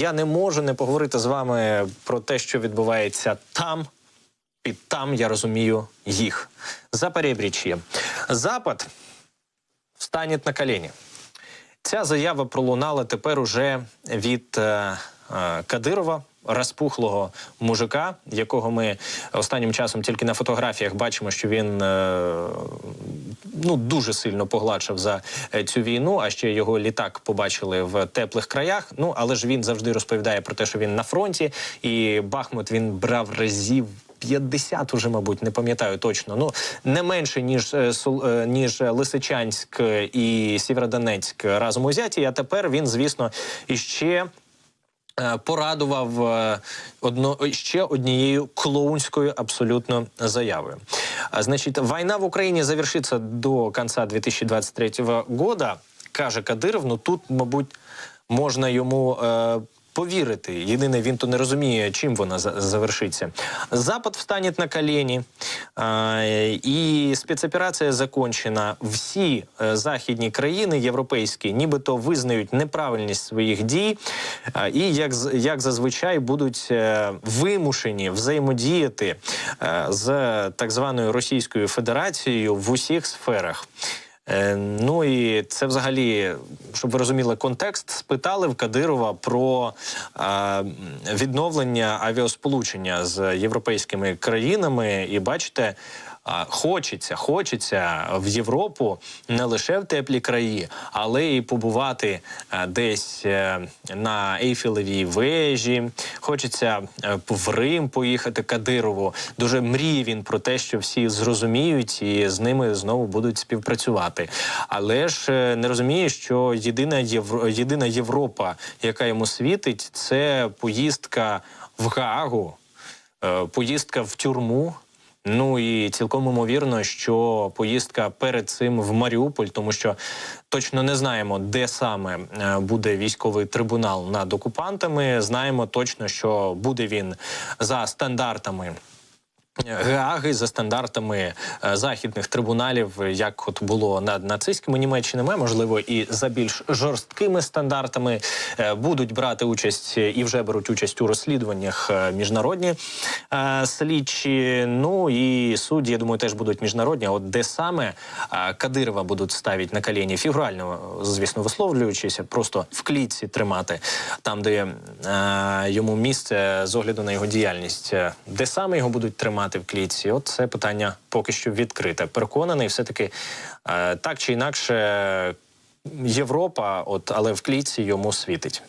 я не можу не поговорити з вами про те, що відбувається там. Під там я розумію їх. За перебріччя. Запад встане на коліні. Ця заява пролунала тепер уже від е, е, Кадирова, розпухлого мужика, якого ми останнім часом тільки на фотографіях бачимо, що він е, ну дуже сильно погладшав за е, цю війну. А ще його літак побачили в теплих краях. Ну але ж він завжди розповідає про те, що він на фронті, і Бахмут він брав разів. 50 уже, мабуть, не пам'ятаю точно. Ну не менше ніж е, ніж Лисичанськ і Сєвєродонецьк разом узяті. А тепер він, звісно, іще порадував е, одно ще однією клоунською абсолютно заявою. Значить, війна в Україні завершиться до кінця 2023 года, каже Кадиров. Ну тут, мабуть, можна йому. Повірити, єдине, він то не розуміє, чим вона за- завершиться. Запад встане на колені, і спецоперація закончена. Всі е, західні країни європейські, нібито визнають неправильність своїх дій, і як, як зазвичай будуть е, вимушені взаємодіяти е, з так званою Російською Федерацією в усіх сферах. Е, Ну і це взагалі, щоб ви розуміли контекст, спитали в Кадирова про е, відновлення авіасполучення з європейськими країнами, і бачите. Хочеться, хочеться в Європу не лише в теплі краї, але і побувати е, десь е, на Ейфелевій вежі. Хочеться е, в Рим поїхати Кадирову. Дуже мріє він про те, що всі зрозуміють і з ними знову будуть співпрацювати. Але ж не розуміє, що єдина Євро... єдина Європа, яка йому світить, це поїздка в Гаагу, е, поїздка в тюрму. Ну і цілком імовірно, що поїздка перед цим в Маріуполь, тому що точно не знаємо, де саме е, буде військовий трибунал над окупантами. Знаємо точно, що буде він за стандартами. Гааги за стандартами е, західних трибуналів, як от було над нацистськими Німеччинами, можливо, і за більш жорсткими стандартами е, будуть брати участь е, і вже беруть участь у розслідуваннях міжнародні слідчі. Ну і судді, я думаю, теж будуть міжнародні. От де саме Кадирова будуть ставити на коліні, фігурально, звісно, висловлюючися, просто в клітці тримати, там, де йому місце з огляду на його діяльність, де саме його будуть тримати в клітці. От це питання поки що відкрите. Переконаний, все таки е, так чи інакше, Європа, от але в клітці йому світить.